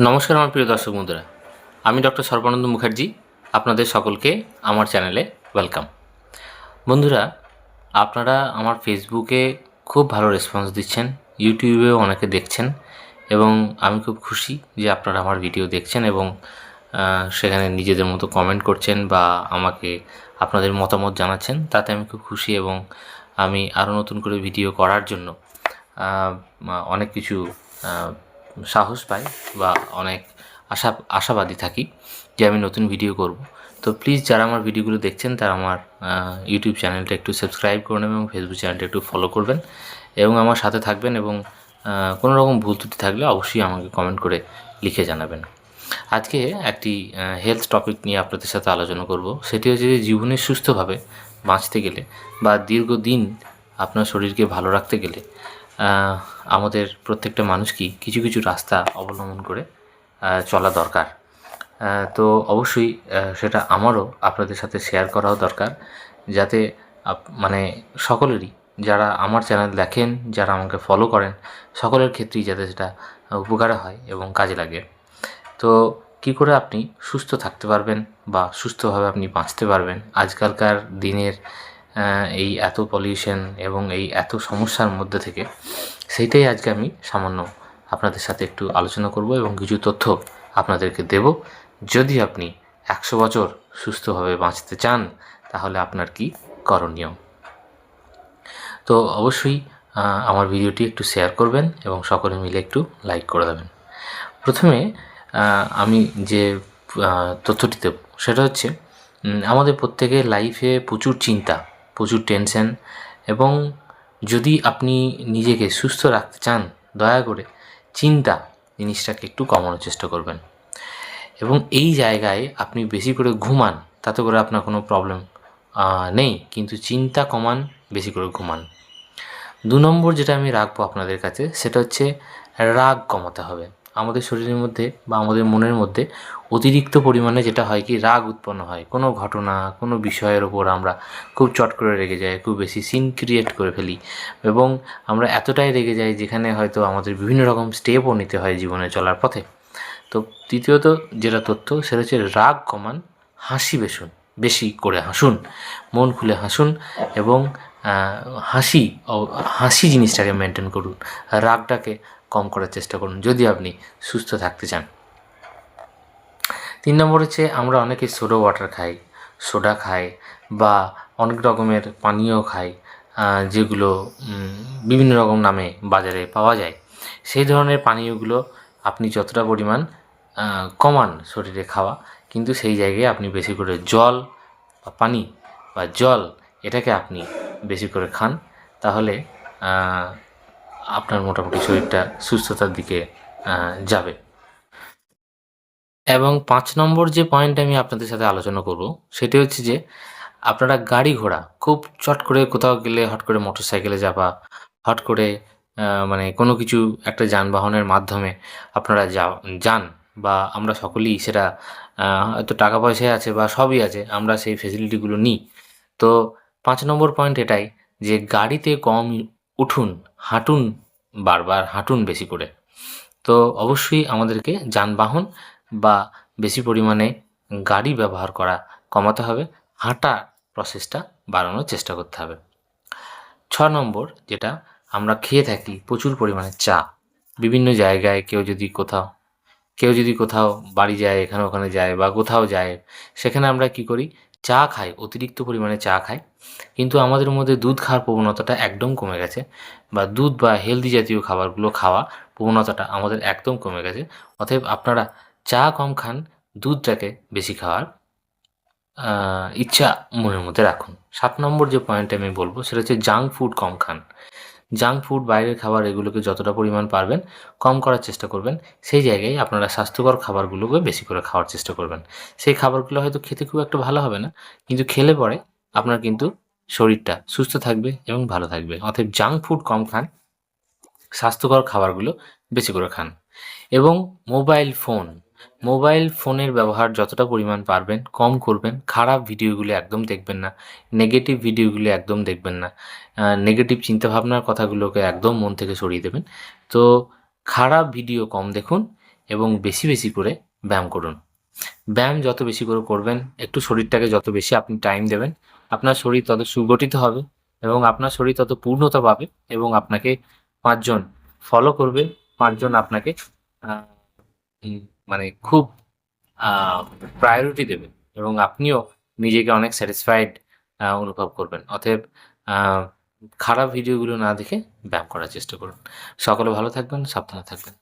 নমস্কার আমার প্রিয় দর্শক বন্ধুরা। আমি ডক্টর সর্বানন্দ মুখার্জি, আপনাদের সকলকে আমার চ্যানেলে ওয়েলকাম। বন্ধুরা, আপনারা আমার ফেসবুকে খুব ভালো রেসপন্স দিচ্ছেন, ইউটিউবেও অনেকে দেখছেন এবং আমি খুব খুশি যে আপনারা আমার ভিডিও দেখছেন এবং সেখানে নিজেদের মতো কমেন্ট করছেন বা আমাকে আপনাদের মতামত জানাচ্ছেন, তাতে আমি খুব খুশি এবং আমি আরও নতুন করে ভিডিও করার জন্য অনেক কিছু সাহস পাই বা অনেক আশা, আশাবাদী থাকি যে আমি নতুন ভিডিও করব। তো প্লিজ যারা আমার ভিডিওগুলো দেখছেন, তারা আমার ইউটিউব চ্যানেলটা একটু সাবস্ক্রাইব করে নেবেন এবং ফেসবুক চ্যানেলটা একটু ফলো করবেন এবং আমার সাথে থাকবেন এবং কোনো রকম ভুল ত্রুটি থাকলে অবশ্যই আমাকে কমেন্ট করে লিখে জানাবেন। আজকে একটি হেলথ টপিক নিয়ে আপনাদের সাথে আলোচনা করব। সেটি হচ্ছে যে জীবনে সুস্থভাবে বাঁচতে গেলে বা দীর্ঘদিন আপনার শরীরকে ভালো রাখতে গেলে আমাদের প্রত্যেকটা মানুষকেই কিছু কিছু রাস্তা অবলম্বন করে চলা দরকার। তো অবশ্যই সেটা আমারও আপনাদের সাথে শেয়ার করাও দরকার, যাতে মানে সকলেরই যারা আমার চ্যানেল দেখেন, যারা আমাকে ফলো করেন, সকলের ক্ষেত্রেই যাতে সেটা উপকারে হয় এবং কাজে লাগে। তো কি করে আপনি সুস্থ থাকতে পারবেন বা সুস্থভাবে আপনি বাঁচতে পারবেন? আজকালকার দিনের এই এত পলিউশন এবং এই এত সমস্যার মধ্যে থেকে, সেইটাই আজকে আমি সামান্য আপনাদের সাথে একটু আলোচনা করব এবং কিছু তথ্য আপনাদেরকে দেব। যদি আপনি একশো বছর সুস্থভাবে বাঁচতে চান, তাহলে আপনার কি করণীয়? তো অবশ্যই আমার ভিডিওটি একটু শেয়ার করবেন এবং সকলে মিলে একটু লাইক করে দেবেন। প্রথমে আমি যে তথ্যটি দেব, সেটা হচ্ছে আমাদের প্রত্যেকের লাইফে প্রচুর চিন্তা প্রচুর টেনশন এবং যদি আপনি নিজেকে সুস্থ রাখতে চান, দয়া করে চিন্তা জিনিসটাকে একটু কমানোর চেষ্টা করবেন। এবং এই জায়গায় আপনি বেশি করে ঘুমান, তাতে করে আপনার কোনো প্রবলেম নেই। কিন্তু চিন্তা কমান, বেশি করে ঘুমান। দু নম্বর যেটা আমি রাখব আপনাদের কাছে, সেটা হচ্ছে রাগ কমাতে হবে। আমাদের শরীরের মধ্যে বা আমাদের মনের মধ্যে অতিরিক্ত পরিমাণে যেটা হয় কি, রাগ উৎপন্ন হয়। কোনো ঘটনা, কোনো বিষয়ের ওপর আমরা খুব চট করে রেগে যাই, খুব বেশি সিন ক্রিয়েট করে ফেলি এবং আমরা এতটাই রেগে যাই যেখানে হয়তো আমাদের বিভিন্ন রকম স্টেপও নিতে হয় জীবনে চলার পথে। তো তৃতীয়ত যেটা তথ্য, সেটা হচ্ছে রাগ কমান, হাসি বেশুন বেশি করে হাসুন, মন খুলে হাসুন এবং হাসি হাসি জিনিসটাকে মেনটেন করুন। রাগটাকে কম করার চেষ্টা করুন, যদি আপনি সুস্থ থাকতে চান। তিন নম্বর হচ্ছে, আমরা অনেকে সোডা ওয়াটার খাই সোডা খাই বা অনেক রকমের পানীয় খাই যেগুলো বিভিন্ন রকম নামে বাজারে পাওয়া যায়। সেই ধরনের পানীয়গুলো আপনি যতটা পরিমাণ কমান শরীরে খাওয়া, কিন্তু সেই জায়গায় আপনি বেশি করে জল বা পানি বা জল, এটাকে আপনি বেশি করে খান। তাহলে আপনার মোটামুটি শরীরটা সুস্থতার দিকে যাবে। এবং পাঁচ নম্বর যে পয়েন্ট আমি আপনাদের সাথে আলোচনা করব, সেটি হচ্ছে যে, আপনারা গাড়ি ঘোড়া খুব চট করে কোথাও গেলে, হট করে মোটর সাইকেলে যাওয়া হট করে মানে কোনো কিছু একটা যানবাহনের মাধ্যমে আপনারা যা- যান, বা আমরা সকলেই সেটা হয়তো টাকা পয়সায় আছে বা সবই আছে, আমরা সেই ফেসিলিটিগুলো নিই। তো পাঁচ নম্বর পয়েন্ট এটাই যে, গাড়িতে কম উঠুন, হাঁটুন, বারবার হাঁটুন বেশি করে। তো অবশ্যই আমাদেরকে যানবাহন বা বেশি পরিমাণে গাড়ি ব্যবহার করা কমাতে হবে। হাঁটা প্রসেসটা বাড়ানোর চেষ্টা করতে হবে। ছ নম্বর যেটা, আমরা খেয়ে থাকি প্রচুর পরিমাণে চা। বিভিন্ন জায়গায় কেউ যদি কোথাও, কেউ যদি কোথাও বাড়ি যায়, এখানে ওখানে যায় বা কোথাও যায়, সেখানে আমরা কি করি? চা খাই, অতিরিক্ত পরিমাণে চা খাই। কিন্তু আমাদের মধ্যে দুধ খাওয়ার প্রবণতাটা একদম কমে গেছে বা দুধ বা হেলদি জাতীয় খাবারগুলো খাওয়া প্রবণতাটা আমাদের একদম কমে গেছে। অতএব আপনারা চা কম খান, দুধটাকে বেশি খাওয়ার ইচ্ছা মনের মধ্যে রাখুন। সাত নম্বর যে পয়েন্ট আমি বলব সেটা হচ্ছে জাঙ্ক ফুড কম খান। জাঙ্ক ফুড বাইরের খাবার এগুলোকে যতটা পরিমাণ পারবেন কম করার চেষ্টা করবেন। সেই জায়গায় আপনারা স্বাস্থ্যকর খাবারগুলোকে বেশি করে খাওয়ার চেষ্টা করবেন। সেই খাবারগুলো হয়তো খেতে খুব একটা ভালো হবে না, কিন্তু খেলে পরে আপনার কিন্তু শরীরটা সুস্থ থাকবে এবং ভালো থাকবে। অতএব জাঙ্ক ফুড কম খান, স্বাস্থ্যকর খাবারগুলো বেশি করে খান। এবং মোবাইল ফোন মোবাইল ফোনের ব্যবহার যতটা পরিমাণ পারবেন, কম করবেন, খারাপ ভিডিওগুলো একদম দেখবেন না, নেগেটিভ ভিডিওগুলো একদম দেখবেন না নেগেটিভ চিন্তাভাবনার কথাগুলোকে একদম মন থেকে সরিয়ে দেবেন। তো খারাপ ভিডিও কম দেখুন এবং বেশি বেশি করে ব্যায়াম করুন। ব্যায়াম যত বেশি করে করবেন, একটু শরীরটাকে যত বেশি আপনি টাইম দেবেন, আপনার শরীর তত সুগঠিত হবে এবং আপনার শরীর তত পূর্ণতা পাবে এবং আপনাকে পাঁচজন ফলো করবে, পাঁচজন আপনাকে মানে খুব প্রায়োরিটি দেবেন এবং আপনিও নিজেকে অনেক স্যাটিসফাইড অনুভব করবেন। অতএব খারাপ ভিডিওগুলো না দেখে ব্যায়াম করার চেষ্টা করুন। সকলে ভালো থাকবেন, সাবধানে থাকবেন।